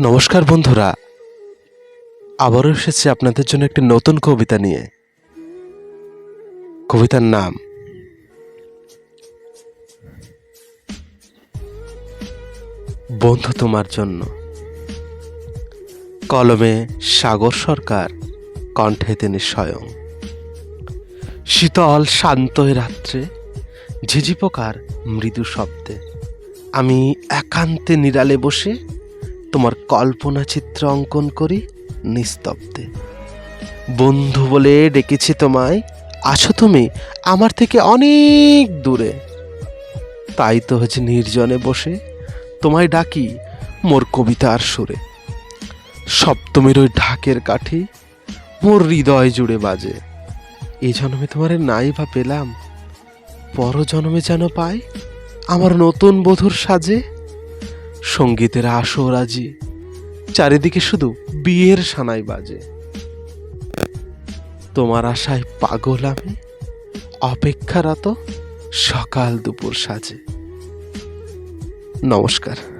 নমস্কার বন্ধুরা। আবারও এসেছি আপনাদের জন্য একটি নতুন কবিতা নিয়ে। কবিতার নাম, বন্ধু তোমার জন্য। কলমে সাগর সরকার, কণ্ঠে তিনি স্বয়ং। শীতল শান্ত রাত্রে, ঝিঝি পোকার মৃদু শব্দে। আমি একান্তে নিরালে বসে তোমার কল্পনা চিত্র অঙ্কন করি নিস্তব্ধে। বন্ধু বলে ডেকেছি তোমায়, আছো তুমি আমার থেকে অনেক দূরে। তাই তো হচ্ছে নির্জনে বসে তোমায় ডাকি মোর কবিতার সুরে। সপ্তমীর ওই ঢাকের কাঠি মোর হৃদয় জুড়ে বাজে। এই জন্মে তোমার নাই বা পেলাম পর জন্মে যেন পাই আমার নতুন বধুর সাজে। সঙ্গীতের আসর আজি। চারিদিকে শুধু বিয়ের সানাই বাজে। তোমার আশায় পাগল আমি, অপেক্ষারত সকাল দুপুর সাজে। নমস্কার।